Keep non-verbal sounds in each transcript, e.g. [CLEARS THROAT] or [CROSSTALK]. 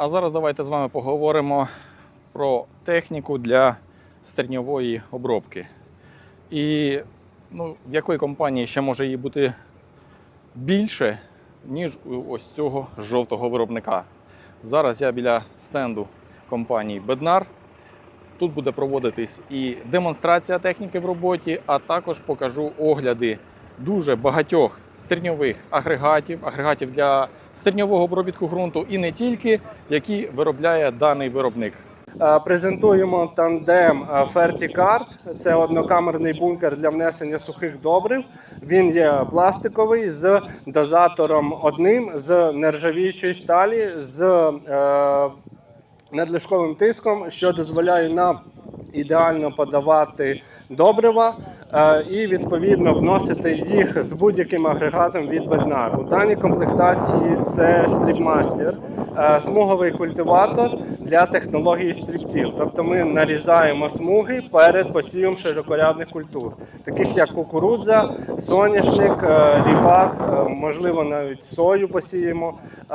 А зараз давайте з вами поговоримо про техніку для стерньової обробки. І ну, в якої компанії ще може її бути більше, ніж у ось цього жовтого виробника. Зараз я біля стенду компанії Bednar. Тут буде проводитись і демонстрація техніки в роботі, а також покажу огляди дуже багатьох стерньових агрегатів, агрегатів для стерньового обробітку ґрунту і не тільки, які виробляє даний виробник. Е, Презентуємо тандем е, FertiCard. Це однокамерний бункер для внесення сухих добрив. Він є пластиковий з дозатором одним з нержавіючої сталі з е, надлишковим тиском, що дозволяє нам ідеально подавати добрива і відповідно вносити їх з будь-яким агрегатом від Bednar. У даній комплектації це Stripmaster, е, смуговий культиватор для технології стріптіл. Тобто ми нарізаємо смуги перед посівом широкорядних культур, таких як кукурудза, соняшник, е, ріпак, е, можливо, навіть сою посіємо. Е,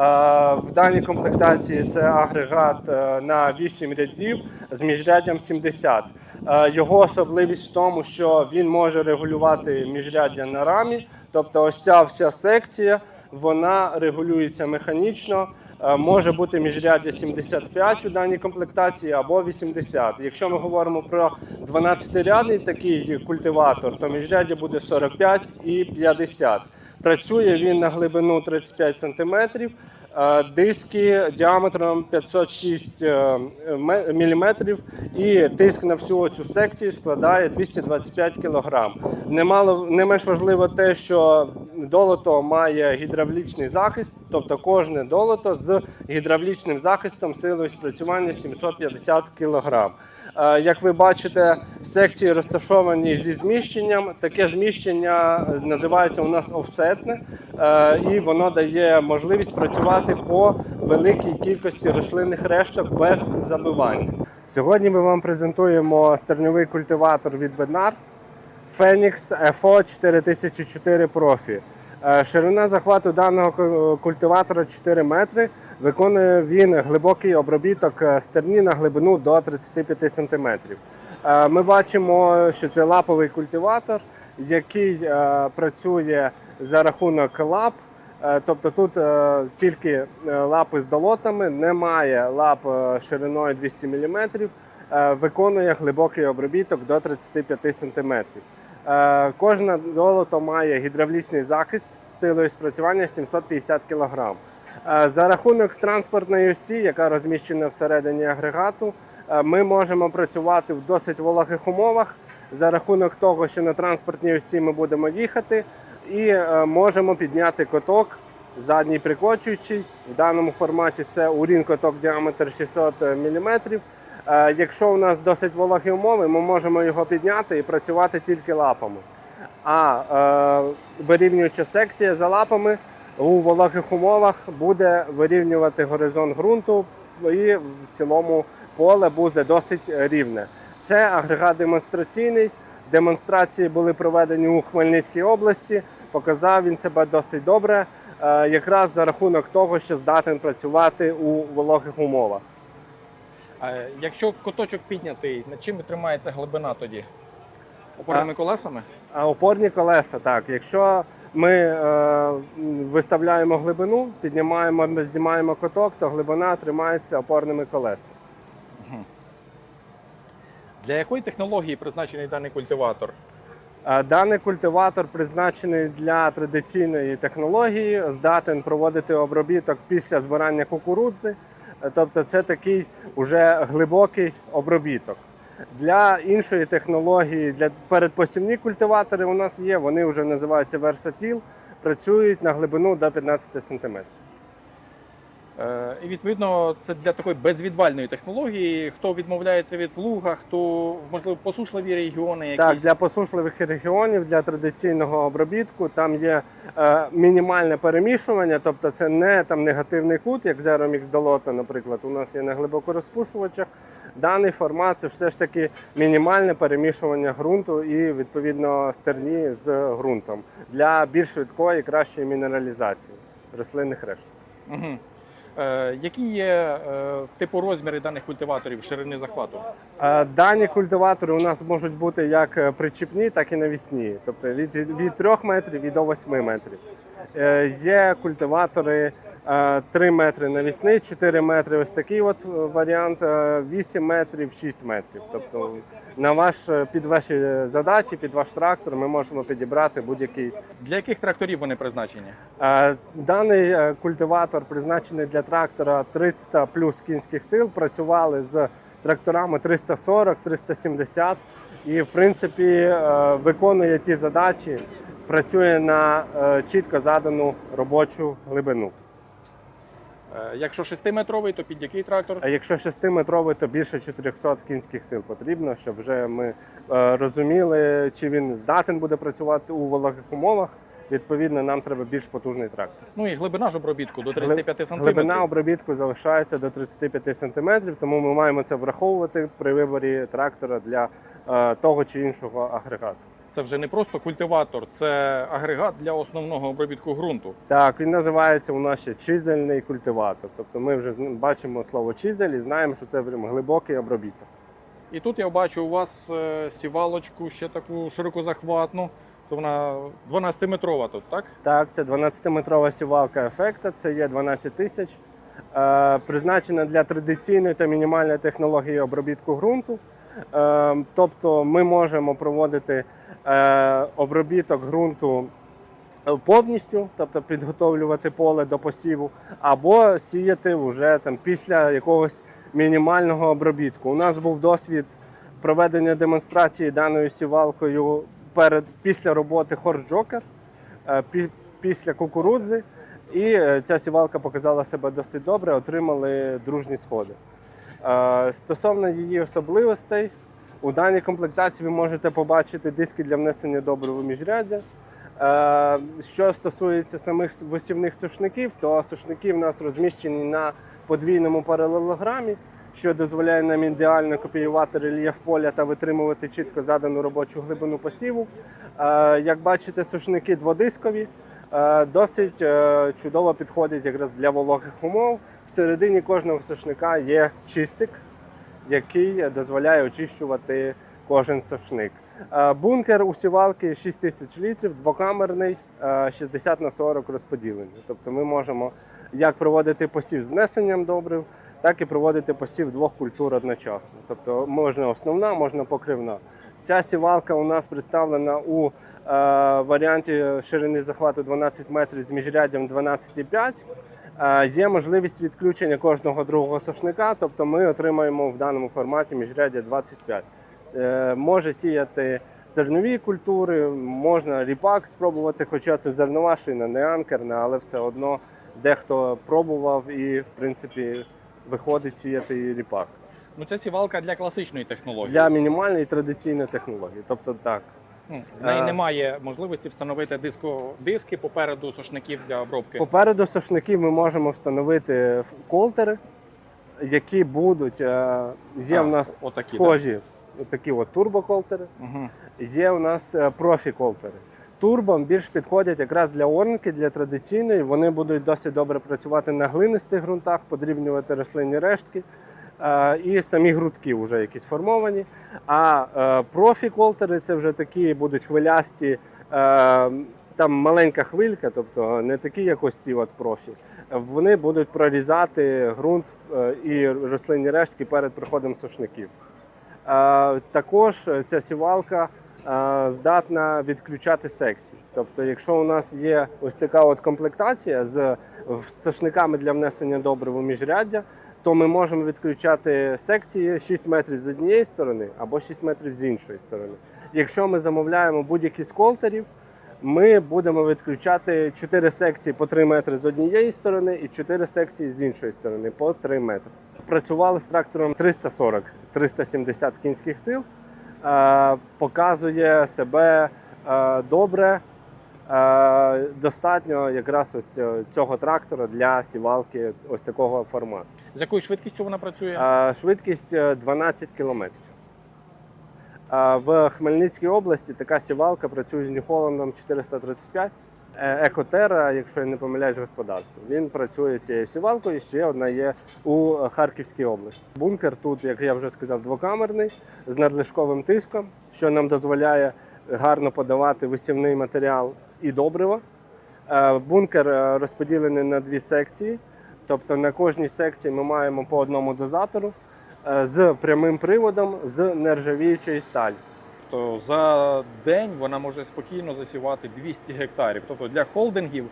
В даній комплектації це агрегат е, на 8 рядів з міжряддям 70. Е, Його особливість в тому, що він може регулювати міжряддя на рамі, тобто ось ця вся секція вона регулюється механічно. Е, Може бути міжряддя 75 у даній комплектації або 80. Якщо ми говоримо про 12-рядний такий культиватор, то міжряддя буде 45 і 50. Працює він на глибину 35 см, диски діаметром 506 мм і тиск на всю цю секцію складає 225 кг. Немало не менш важливо те, що долото має гідравлічний захист, тобто кожне долото з гідравлічним захистом силою спрацювання 750 кг. Е, Як ви бачите, секції розташовані зі зміщенням. Таке зміщення е, називається у нас офсетне, е, і воно дає можливість працювати по великій кількості рослинних решток без забивання. Сьогодні ми вам презентуємо стерньовий культиватор від Bednar Phoenix FO 4004 Profi. Ширина захвату даного культиватора 4 метри. Виконує він глибокий обробіток е, стерні на глибину до 35 см. Ми бачимо, що це лаповий культиватор, який е, працює за рахунок лап. Е, Тобто тут е, тільки е, лапи з долотами, немає лап е, шириною 200 мм, е, виконує глибокий обробіток до 35 см. Е, Кожне долото має гідравлічний захист з силою спрацювання 750 кг. Е, За рахунок транспортної осі, яка розміщена всередині агрегату, е, ми можемо працювати в досить вологих умовах за рахунок того, що на транспортній осі ми будемо їхати, і е, можемо підняти коток задній прикочуючий. В даному форматі це урін коток діаметр 600 мм. Якщо у нас досить вологі умови, ми можемо його підняти і працювати тільки лапами. А вирівнююча секція за лапами у вологих умовах буде вирівнювати горизонт ґрунту, і в цілому поле буде досить рівне. Це агрегат демонстраційний. Демонстрації були проведені у Хмельницькій області. Показав він себе досить добре, е, якраз за рахунок того, що здатен працювати у вологих умовах. Е, Якщо коточок піднятий, над чим тримається глибина тоді? Опорними колесами? А опорні колеса, так. Якщо ми е, виставляємо глибину, піднімаємо, знімаємо коток, то глибина тримається опорними колесами. Для якої технології призначений даний культиватор? Е, Даний культиватор призначений для традиційної технології, здатен проводити обробіток після збирання кукурудзи. Е, Тобто це такий уже глибокий обробіток. Для іншої технології, для передпосівні культиватори у нас є, вони вже називаються Versatile, працюють на глибину до 15 см. Е, І відповідно це для такої безвідвальної технології. Хто відмовляється від плуга, хто можливо посушливі регіони, якісь Так, для посушливих регіонів, для традиційного обробітку там є е, мінімальне перемішування, тобто це не там негативний кут, як Zero долота, наприклад, у нас є на глибокорозпушувачах. Даний формат це все ж таки мінімальне перемішування ґрунту і відповідно стерні з ґрунтом для більш швидкої і кращої мінералізації рослинних решток. Угу. Е, які є е, типу розміри даних культиваторів ширини захвату? Е, Дані культиватори у нас можуть бути як е, причіпні, так і навісні, тобто від, від 3 метрів і до 8 метрів. Е, Є культиватори 3 метри навісний, 4 метри ось такий от е, варіант, е, 8 метрів, 6 метрів. Тобто на ваш, е, під ваші задачі, під ваш трактор ми можемо підібрати будь-який Для яких тракторів вони призначені? Е, Даний е, культиватор призначений для трактора 300 плюс кінських сил. Працювали з тракторами 340, 370 і, в принципі, е, виконує ті задачі, працює на е, чітко задану робочу глибину. Е, Якщо 6-метровий, то під який трактор? А якщо 6-метровий, то більше 400 кінських сил потрібно, щоб вже ми е, розуміли, чи він здатен буде працювати у вологих умовах. Відповідно, нам треба більш потужний трактор. Ну і глибина ж обробітку до 35 см. Глибина обробітку залишається до 35 см, тому ми маємо це враховувати при виборі трактора для е, того чи іншого агрегату. Це вже не просто культиватор, це агрегат для основного обробітку ґрунту. Так, він називається у нас ще чизельний культиватор. Тобто ми вже бачимо слово чизель і знаємо, що це прям глибокий обробіток. І тут я бачу у вас е, сівалочку ще таку широкозахватну. Це вона 12-метрова тут, так? Так, це 12-метрова сівалка ефекта, це є 12 тисяч. Е, призначена для традиційної та мінімальної технології обробітку ґрунту. Е, тобто ми можемо проводити е, обробіток ґрунту е, повністю, тобто підготовлювати поле до посіву, або сіяти вже там після якогось мінімального обробітку. У нас був досвід проведення демонстрації даною сівалкою перед після роботи е, після кукурудзи. І е, ця сівалка показала себе досить добре, отримали дружні сходи. Е, Стосовно її особливостей, у даній комплектації ви можете побачити диски для внесення добрив у міжряддя. Е, Що стосується самих висівних сушників, то сушники в нас розміщені на подвійному паралелограмі, що дозволяє нам ідеально копіювати рельєф поля та витримувати чітко задану робочу глибину посіву. Е, Як бачите, сушники дводискові, досить чудово підходять якраз для вологих умов. Всередині кожного сушника є чистик, який дозволяє очищувати кожен сушник. Е, Бункер у сівалки 6 тисяч літрів, двокамерний, е, 60 на 40 розподілений. Тобто ми можемо як проводити посів з внесенням добрив, так і проводити посів двох культур одночасно. Тобто можна основна, можна покривна. Ця сівалка у нас представлена у е, варіанті ширини захвату 12 метрів з міжряддям 12,5. Е, Є можливість відключення кожного другого сошника, тобто ми отримаємо в даному форматі міжряддя 25. Е, Може сіяти зернові культури, можна ріпак спробувати, хоча це зернова шина, не анкерна, але все одно дехто пробував і, в принципі, виходить сіяти і ріпак. Ну це сівалка для класичної технології. Для мінімальної традиційної технології. Тобто так. В неї Е. немає можливості встановити диско, диски попереду сушників для обробки. Попереду сошників ми можемо встановити колтери, які будуть. е, Є А, в нас отакі, схожі такі от турбоколтери, Угу. є у нас е, профі-колтери. Турбом більш підходять якраз для орники, для традиційної. Вони будуть досить добре працювати на глинистих ґрунтах, подрібнювати рослинні рештки. І самі грудки вже якісь формовані. А е, профі-колтери це вже такі будуть хвилясті, е, там маленька хвилька, тобто не такі, як ось ці от профі. Вони будуть прорізати ґрунт е, і рослинні рештки перед приходом сушників. Також ця сівалка здатна відключати секції. Тобто, якщо у нас є ось така от комплектація з сошниками для внесення добрив у міжряддя, то ми можемо відключати секції 6 метрів з однієї сторони або 6 метрів з іншої сторони. Якщо ми замовляємо будь-які з колтерів, ми будемо відключати 4 секції по 3 метри з однієї сторони і 4 секції з іншої сторони по 3 метри. Працювали з трактором 340-370 кінських сил. Е, Показує себе е, добре. Е, Достатньо якраз ось е, цього трактора для сівалки ось такого формату. З якою швидкістю вона працює? Е, Швидкість е, 12 км. В Хмельницькій області така сівалка працює з Нью-Холландом 435. е, Екотера, якщо я не помиляюсь, господарство. Він працює цією сівалкою. Ще одна є у Харківській області. Бункер тут, як я вже сказав, двокамерний з надлишковим тиском, що нам дозволяє гарно подавати висівний матеріал і добрива. Е, Бункер е, розподілений на дві секції. Тобто на кожній секції ми маємо по одному дозатору е, з прямим приводом з нержавіючої сталі. То за день вона може спокійно засівати 200 гектарів. Тобто для холдингів,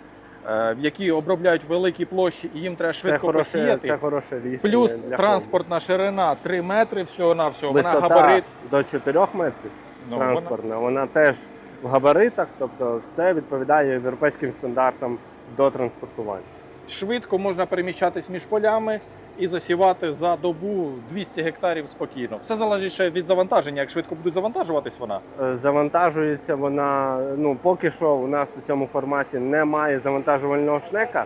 які обробляють великі площі і їм треба Це швидко хороше, посіяти. це хороше рішення. Плюс для транспортна ширина 3 метри всього на всього. Вона габарит. до 4 метрів Ну, вона- транспортна. Вона теж в габаритах, тобто все відповідає європейським стандартам до транспортування. Швидко можна переміщатись між полями і засівати за добу 200 гектарів спокійно. Все залежить ще від завантаження. Як швидко будуть завантажуватись вона. Е, Завантажується вона. Ну поки що у нас у цьому форматі немає завантажувального шнека,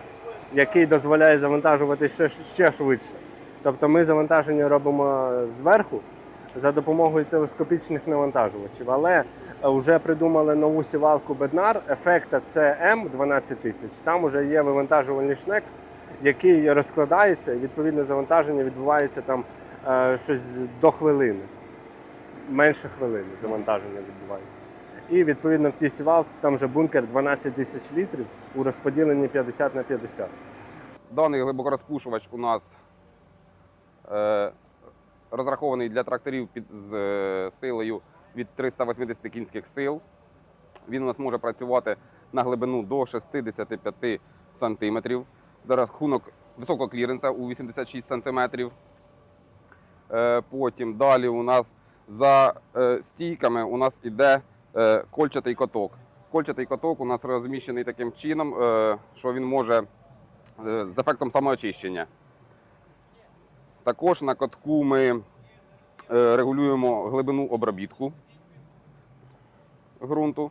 який дозволяє завантажувати ще, ще швидше. Тобто ми завантаження робимо зверху за допомогою телескопічних навантажувачів. Але вже придумали нову сівалку Беднар, ефекта CM 12 тисяч. Там вже є вивантажувальний шнек, який розкладається, і відповідне завантаження відбувається там е, щось до хвилини менше хвилини завантаження відбувається. І відповідно в тій сівалці там вже бункер 12 тисяч літрів у розподіленні 50 на 50. Даний глибокорозпушувач у нас е, розрахований для тракторів під з е, силою від 380 кінських сил. Він у нас може працювати на глибину до 65 см за рахунок високого кліренса у 86 см. Е, потім далі у нас за е, стійками у нас іде е, кольчатий коток. Кольчатий коток у нас розміщений таким чином, що він може з ефектом самоочищення. Також на катку ми регулюємо глибину обробітку ґрунту.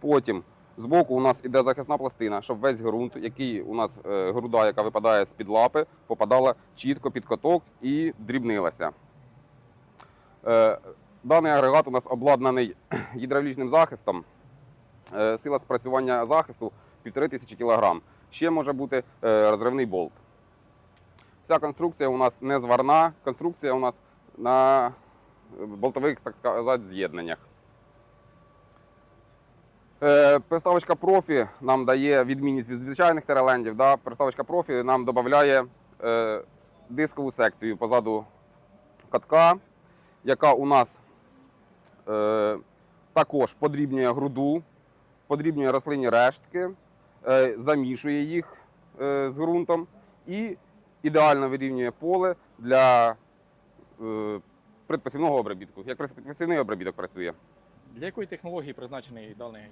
Потім збоку у нас іде захисна пластина, щоб весь ґрунт, який у нас е, груда, яка випадає з-під лапи, попадала чітко під каток і дрібнилася. Е, Даний агрегат у нас обладнаний [CLEARS THROAT] гідравлічним захистом. Е, Сила спрацювання захисту 1500 кг. Ще може бути розривний болт. Вся конструкція у нас не зварна, конструкція у нас на болтових, так сказати, з'єднаннях. Е, Приставочка профі нам дає відмінність від звичайних терелендів. Да? Приставочка профі нам додає е, дискову секцію позаду катка, яка у нас е, також подрібнює груду, подрібнює рослинні рештки, замішує їх з ґрунтом і ідеально вирівнює поле для предпосівного обробітку. Як предпосівний обробіток працює. Для якої технології призначений даний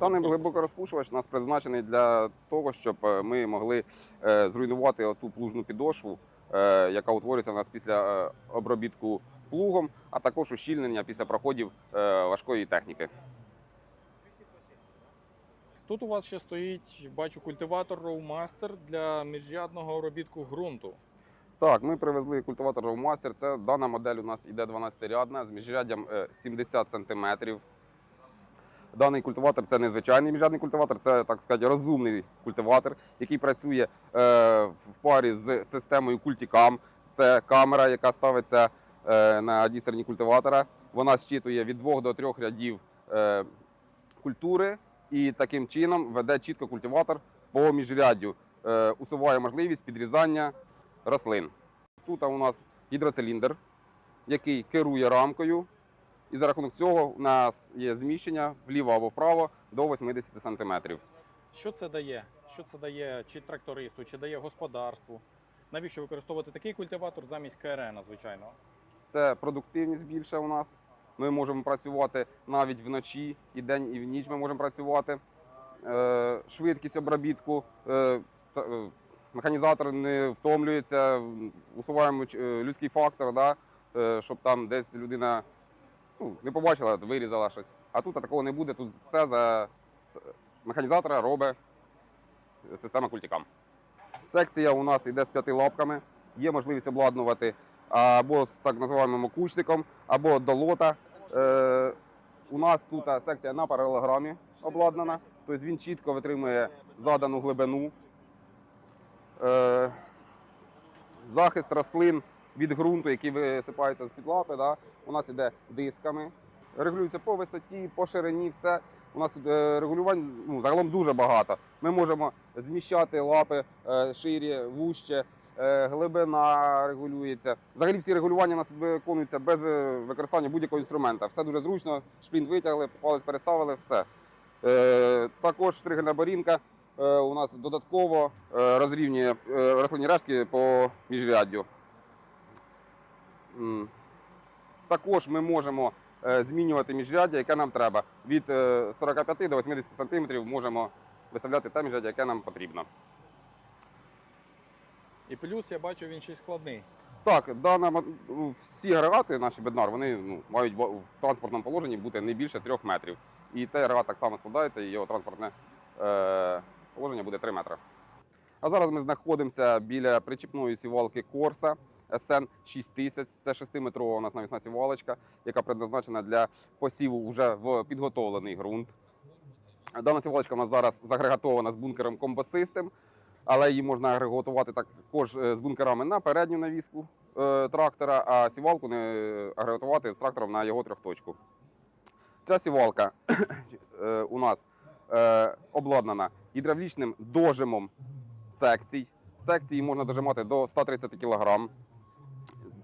Даний глибокорозпушувач у нас призначений для того, щоб е, ми могли е, зруйнувати оту плужну підошву, е, яка утворюється у нас після обробітку плугом, а також ущільнення після проходів важкої техніки. Тут у вас ще стоїть, бачу, культиватор Rowmaster для міжрядного обробітку ґрунту. Так, ми привезли культиватор Rowmaster. Це дана модель у нас іде 12-рядна з міжряддям е, 70 см. Даний культиватор це незвичайний міжрядний культиватор, це так сказати розумний культиватор, який працює е, в парі з системою Culticam. Це камера, яка ставиться е, на одній стороні культиватора. Вона щитує від двох до трьох рядів е, культури і таким чином веде чітко культиватор по міжряддю, е, усуває можливість підрізання рослин. Тут у нас гідроциліндр, який керує рамкою, і за рахунок цього у нас є зміщення вліво або вправо до 80 см. Що це дає? Що це дає чи трактористу, чи дає господарству? Навіщо використовувати такий культиватор замість КРН, звичайно? Це продуктивність більше у нас. Ми можемо працювати навіть вночі, і день, і в ніч ми можемо працювати. Е, швидкість обробітку. Механізатор не втомлюється, усуваємо е, людський фактор, да, е, щоб там десь людина ну, не побачила, вирізала щось. А тут такого не буде. Тут все за е, механізатора робить система культикам. Секція у нас йде з п'яти лапками. Є можливість обладнувати або з так називаємо кучником, або долота. Е, у нас тут секція на паралелограмі обладнана. Тобто він чітко витримує задану глибину. Е, захист рослин від ґрунту, які висипаються з-під лапи, да, у нас іде дисками. Регулюється по висоті, по ширині, все. У нас тут е, регулювань ну, загалом дуже багато. Ми можемо зміщати лапи е, ширі, вужче, е, глибина регулюється. Взагалі всі регулювання у нас тут виконуються без використання будь-якого інструмента. Все дуже зручно, шплінт витягли, палець переставили, все. Також штригельна борінка у нас додатково е, розрівнює е, рослинні рештки по міжряддю. Також ми можемо е, змінювати міжряддя, яке нам треба. Від е, 45 до 80 см можемо виставляти те міжряддя, яке нам потрібно. І плюс я бачу, він ще й складний. Так, дана, всі агрегати наші беднар, вони ну, мають в транспортному положенні бути не більше 3 метрів. І цей агрегат так само складається, і його транспортне е, положення буде 3 метри. А зараз ми знаходимося біля причіпної сівалки Корса SN 6000. Це 6-метрова у нас навісна сівалочка, яка предназначена для посіву вже в підготовлений ґрунт. Дана сівалочка у нас зараз загрегатована з бункером System, але її можна агрегатувати також е, з бункерами на передню навіску е, трактора, а сівалку не агрегатувати з трактором на його трьохточку. Ця сівалка [COUGHS] е, у нас е, обладнана гідравлічним дожимом секцій. Секції можна дожимати до 130 кг.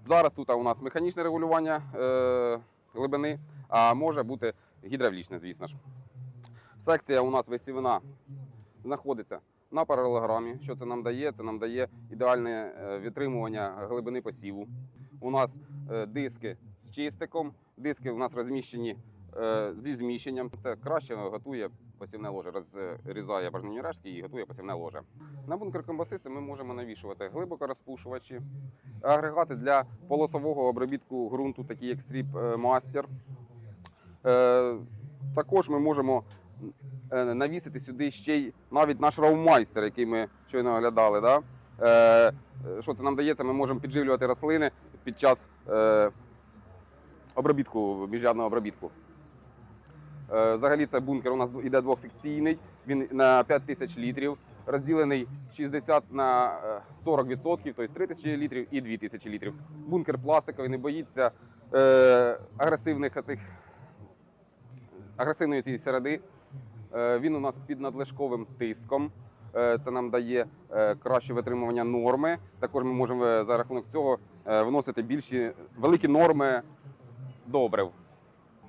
Зараз тут у нас механічне регулювання е, глибини, а може бути гідравлічне, звісно ж. Секція у нас висівна знаходиться на паралелограмі. Що це нам дає? Це нам дає ідеальне е, відтримування глибини посіву. У нас е, диски з чистиком, диски у нас розміщені е, зі зміщенням. Це краще готує посівне ложе, розрізає бажані рештки і готує посівне ложе. На бункер комбосисти ми можемо навішувати глибоко розпушувачі, агрегати для полосового обробітку ґрунту, такі як Strip е, Master. Е, Також ми можемо е, навісити сюди ще й навіть наш раумайстер, який ми щойно оглядали. Да? Що це нам дає? Це ми можемо підживлювати рослини під час обробітку, міжрядного обробітку. Е, Взагалі це бункер у нас іде двохсекційний, він на 5 тисяч літрів, розділений 60 на е, 40%, тобто 3 тисячі літрів і 2 тисячі літрів. Бункер пластиковий, не боїться е, агресивних цих агресивної цієї середи. Е, Він у нас під надлишковим тиском. Е, Це нам дає е, краще витримування норми. Також ми можемо е, за рахунок цього е, вносити більші великі норми добрив.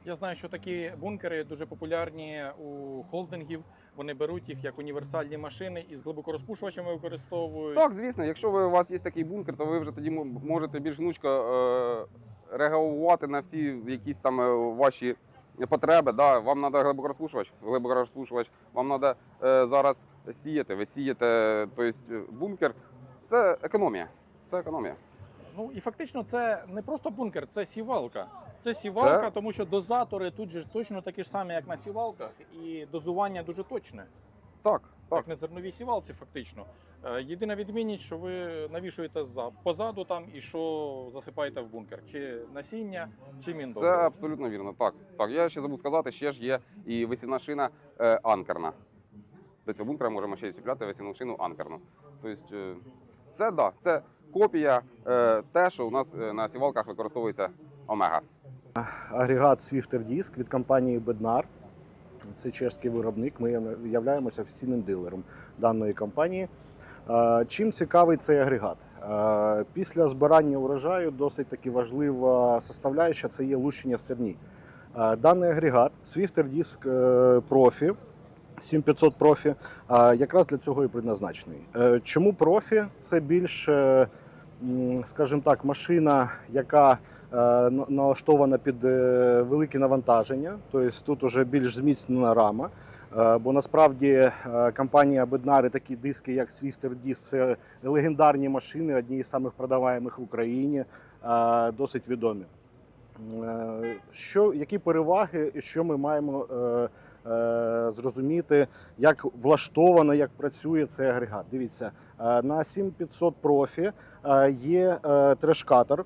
Я знаю, що такі бункери дуже популярні у холдингів. Вони беруть їх як універсальні машини і з глибокорозпушувачами використовують. Так, звісно, якщо ви, у вас є такий бункер, то ви вже тоді можете більш гнучко е, реагувати на всі якісь там е, ваші потреби. Да? Вам треба глибокорозпушувач, глибокорозпушувач, вам треба е, зараз сіяти. Ви сієте, тобто бункер це економія. Це економія. Ну і фактично це не просто бункер, це сівалка. Це сівалка, Це- тому що дозатори тут же ж точно такі ж самі, як на сівалках, і дозування дуже точне. Так, так. Як на зерновій сівалці, фактично. Е, Єдина відмінність, що ви навішуєте за позаду там і що засипаєте в бункер, чи насіння, чи Це абсолютно вірно. Так, так. Я ще забув сказати, ще ж є і висівна шина е, анкерна. До цього бункера можемо ще й чіпляти висівну шину анкерну. Тобто, е, це да, це копія е, те, що у нас е, на сівалках використовується омега. Агрегат Swifter Disk від компанії Bednar. Це чешський виробник. Ми являємося офіційним дилером даної компанії. Чим цікавий цей агрегат? Після збирання урожаю досить таки важлива составляюча це є лущення стерні. Даний агрегат Swifter Disk е, Profi 7500 Profi якраз для цього і предназначений. Е, Чому профі? Це більш, скажімо так, машина, яка е, налаштована під е, великі навантаження, тобто тут вже більш зміцнена рама. Е, Бо насправді компанія і такі диски, як Swifter Disc, це легендарні машини, одні з самих продаваємих в Україні, досить відомі. Що, які переваги і що ми маємо зрозуміти, як влаштовано, як працює цей агрегат? Дивіться, е, на 7500 профі е, є е, треш-катер,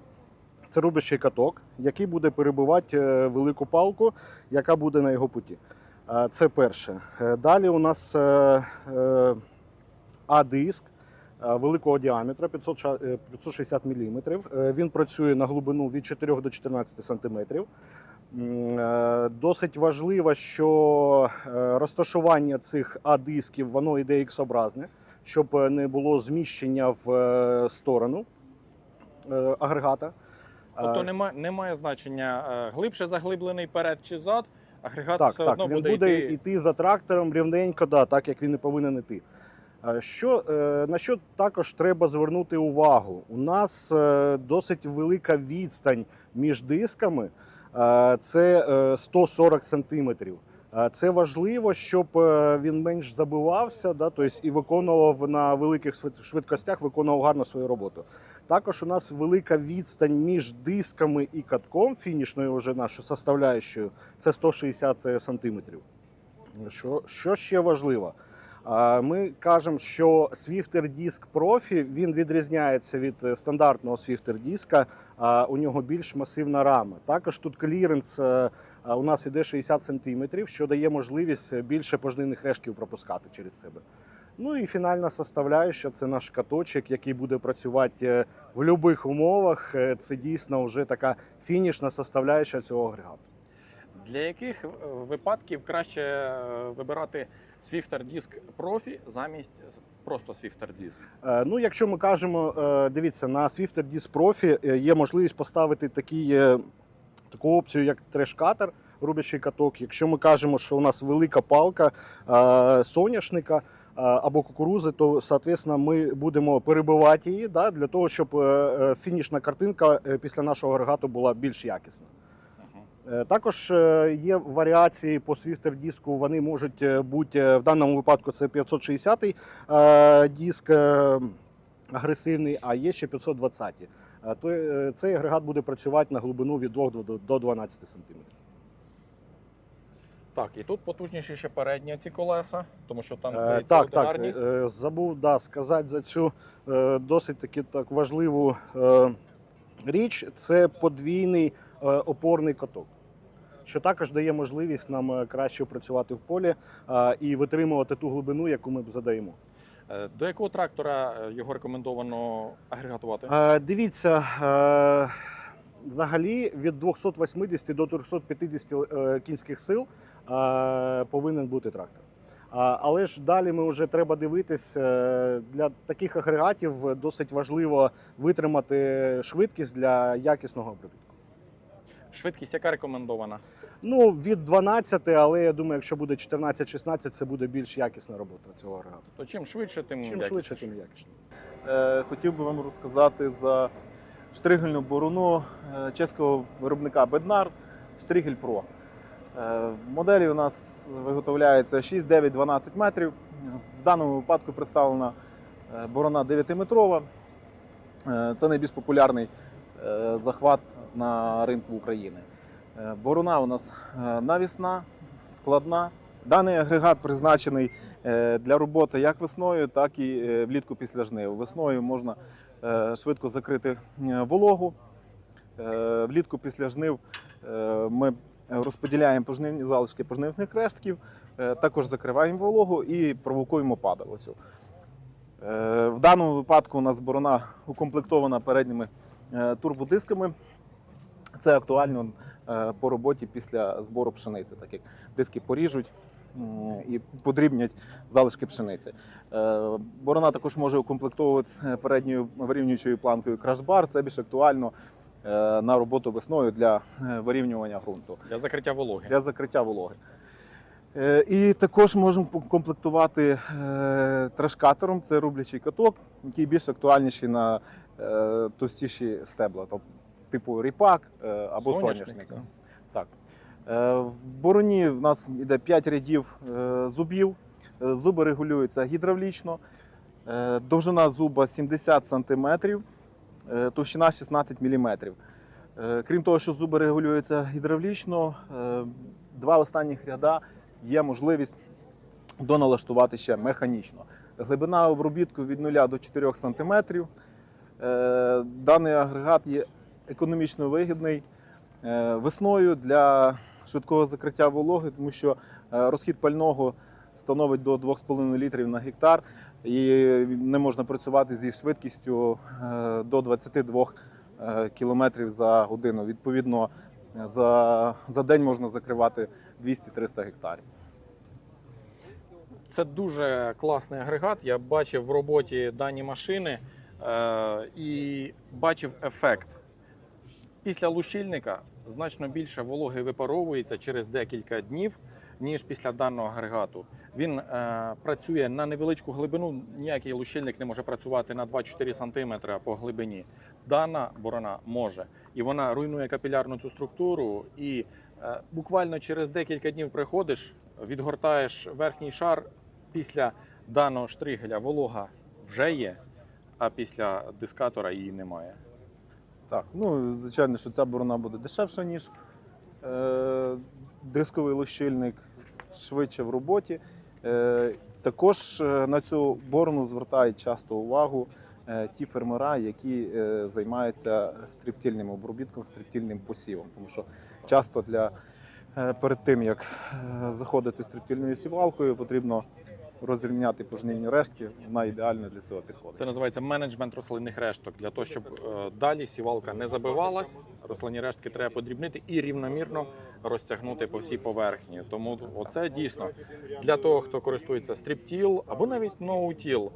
це рубящий каток, який буде перебивати е, велику палку, яка буде на його путі. Е, Це перше. Е, Далі у нас е, е, А-диск е, великого діаметра 500 ша- е, 560 мм. Він працює на глибину від 4 до 14 см. Досить важливо, що е, розташування цих А-дисків воно йде X-образне, щоб е, не було зміщення в е, сторону е, агрегата. Тобто Е, немає, немає значення е, глибше заглиблений перед чи зад, агрегат Так, все так, одно він буде, буде йти. йти за трактором рівненько, да, так як він і повинен йти. Е, Що, е, на що також треба звернути увагу? У нас е, досить велика відстань між дисками, е, це е, 140 сантиметрів. Е, Це важливо, щоб е, він менш забивався, да, тобто і виконував на великих швидкостях, виконував гарно свою роботу. Також у нас велика відстань між дисками і катком, фінішною вже нашою составляючою, це 160 сантиметрів. Що, що ще важливо? Ми кажемо, що Swifter Disc Profi він відрізняється від е, стандартного Swifter диска. У нього більш масивна рама. Також тут кліренс е, у нас іде 60 см, що дає можливість більше пожнивних рештків пропускати через себе. Ну і фінальна составляюча це наш каточок, який буде працювати е, в будь-яких умовах. Е, Це дійсно вже така фінішна составляюча цього агрегату. Для яких е, випадків краще е, вибирати Swifter Disk Profi замість просто Swifter Disk? Е, Ну, якщо ми кажемо, е, дивіться, на Swifter Disc Profi є можливість поставити такий, е, таку опцію, як треш-катер, рубящий каток. Якщо ми кажемо, що у нас велика палка соняшника або кукурузи, то соответственно, ми будемо перебивати її да, для того, щоб фінішна картинка після нашого агрегату була більш якісна. Е, Також е, є варіації по Swifter диску. Вони можуть е, бути в даному випадку це 560 е, диск агресивний, а є ще 520. Е, То е, цей агрегат буде працювати на глибину від 2 до- до 12 см. Так, і тут потужніші ще передні ці колеса, тому що там здається Так, так. одинарні. Забув да, сказати за цю досить таки так важливу річ. Це подвійний опорний каток. Що також дає можливість нам е, краще працювати в полі е, і витримувати ту глибину, яку ми задаємо. Е, До якого трактора його рекомендовано агрегатувати? Дивіться, взагалі від 280 до 350 е, кінських сил повинен бути трактор. Але ж далі ми вже треба дивитись. Для таких агрегатів досить важливо витримати швидкість для якісного обробітку. Швидкість яка рекомендована? Ну, від 12, але я думаю, якщо буде 14-16, це буде більш якісна робота цього агрегату. То чим швидше, тим Чим якісніше. швидше, тим якісніше. Е, Хотів би вам розказати за штригельну борону е, чеського виробника Bednar Штригель Pro. Е, Моделі у нас виготовляється 6, 9, 12 метрів. В даному випадку представлена е, борона 9-метрова. Е, Це найбільш популярний е, захват на ринку України. Е, Борона у нас е, навісна, складна. Даний агрегат призначений е, для роботи як весною, так і влітку після жнив. Весною можна швидко закрити вологу. Влітку після жнив ми розподіляємо пожнивні залишки пожнивних рештків, також закриваємо вологу і провокуємо падалицю. В даному випадку у нас борона укомплектована передніми турбодисками. Це актуально по роботі після збору пшениці, так як диски поріжуть і подрібнять залишки пшениці. Е, Борона також може укомплектовуватися передньою вирівнюючою планкою крашбар. Це більш актуально е, на роботу весною для е, вирівнювання ґрунту Для закриття вологи. для закриття вологи. Е, І також можемо комплектувати е, трешкатором. Це рублячий каток, який більш актуальніший на е, товстіші стебла, тобто типу ріпак е, або Соняшник, соняшник. так. Е, В бороні в нас йде 5 рядів е, зубів. Зуби регулюються гідравлічно. Довжина зуба 70 см, товщина 16 мм. Крім того, що зуби регулюються гідравлічно, два останніх ряда є можливість доналаштувати ще механічно. Глибина обробітку від 0 до 4 см. Даний агрегат є економічно вигідний е, весною для швидкого закриття вологи, тому що Е, Розхід пального становить до 2,5 літрів на гектар, і не можна працювати зі швидкістю е, до 22 е, кілометрів за годину. Відповідно, за, за день можна закривати 200-300 гектарів. Це дуже класний агрегат. Я бачив в роботі дані машини е, і бачив ефект. Після лущильника значно більше вологи випаровується через декілька днів, ніж після даного агрегату. Він е, працює на невеличку глибину. Ніякий лущильник не може працювати на 2-4 см по глибині. Дана борона може. І вона руйнує капілярну цю структуру. І е, буквально через декілька днів приходиш, відгортаєш верхній шар. Після даного штригеля волога вже є, а після дискатора її немає. Так, ну звичайно, що ця борона буде дешевша, ніж е, дисковий лущильник, швидше в роботі. Е, також е, на цю борону звертають часто увагу е, ті фермера, які е, займаються стріптільним обробітком, стріптільним посівом. Тому що часто для е, перед тим як е, заходити стріптильною сівалкою, потрібно розрівняти пожнивні рештки. Вона ідеально для цього підходить. Це називається менеджмент рослинних решток. Для того, щоб е, далі сівалка не забивалась, рослинні рештки треба подрібнити і рівномірно розтягнути по всій поверхні. Тому оце дійсно для того, хто користується стріптіл або навіть ноутіл,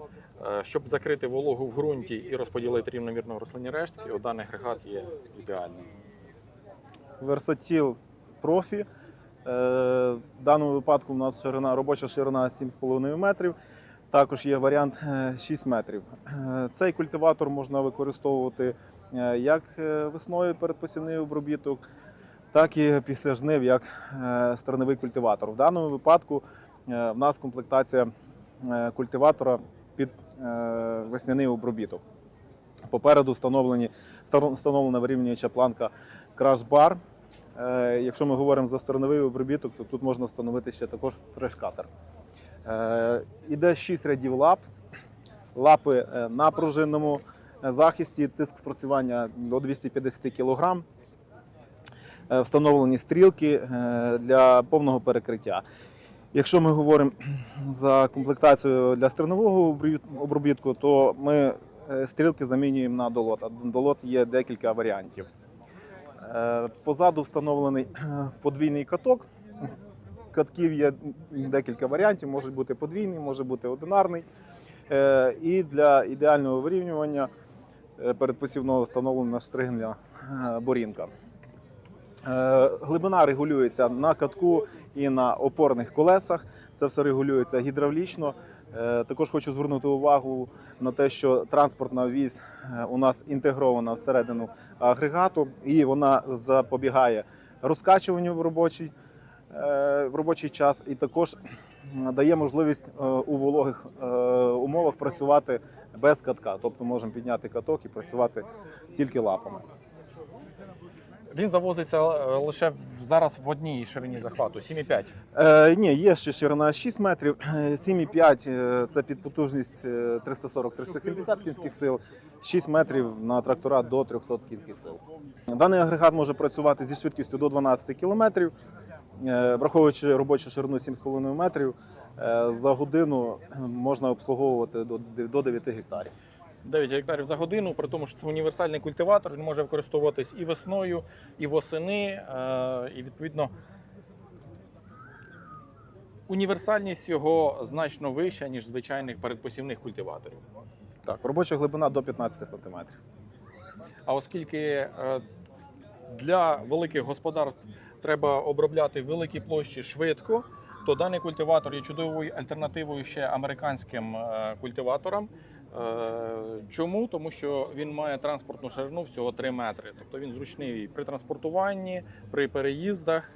е, щоб закрити вологу в ґрунті і розподілити рівномірно рослинні рештки, даний агрегат є ідеальним. Versatile Profi. Е, В даному випадку у нас ширина, робоча ширина 7,5 метрів. Також є варіант е, 6 метрів. Е, Цей культиватор можна використовувати е, як е, весною перед посівний обробіток, так і після жнив як е, стороновий культиватор. В даному випадку е, в нас комплектація е, культиватора під е, весняний обробіток. Попереду встановлена вирівнююча планка. Е, Якщо ми говоримо за стороновий обробіток, то тут можна встановити ще також трешкатер. Е, Іде 6 рядів лап, лапи е, на пружинному е, захисті, тиск спрацювання до 250 кг. Е, Встановлені стрілки е, для повного перекриття. Якщо ми говоримо [CLEARS THROAT] за комплектацію для стернового обробітку, то ми е, стрілки замінюємо на долот. А долот є декілька варіантів. Е, Позаду встановлений подвійний каток. Катків є декілька варіантів, може бути подвійний, може бути одинарний. Е, І для ідеального вирівнювання е, передпосівного встановлена штригельна е, борінка. Е, Глибина регулюється на катку і на опорних колесах. Це все регулюється гідравлічно. Е, Також хочу звернути увагу на те, що транспортна вісь е, у нас інтегрована всередину агрегату, і вона запобігає розкачуванню в робочий, е, в робочий час, і також дає можливість у вологих умовах працювати без катка. Тобто можемо підняти каток і працювати тільки лапами. Він завозиться е, лише зараз в одній ширині захвату 7,5. Е, ні, є ще ширина 6 метрів, е, 7,5 е, це під потужність е, 340-370 кінських сил, 6 метрів на трактора до 300 кінських сил. Даний агрегат може працювати зі швидкістю до 12 км, враховуючи робочу ширину 7,5 метрів, е, за годину можна обслуговувати до 9 гектарів. 9 гектарів за годину, при тому, що це універсальний культиватор, він може використовуватись і весною, і восени, е, і відповідно. Універсальність його значно вища, ніж звичайних передпосівних культиваторів. Так, робоча глибина до 15 см. А оскільки е, для великих господарств треба обробляти великі площі швидко, то даний культиватор є чудовою альтернативою ще американським е, культиваторам. Е, Чому? Тому що він має транспортну ширину всього 3 метри. Тобто він зручний при транспортуванні, при переїздах.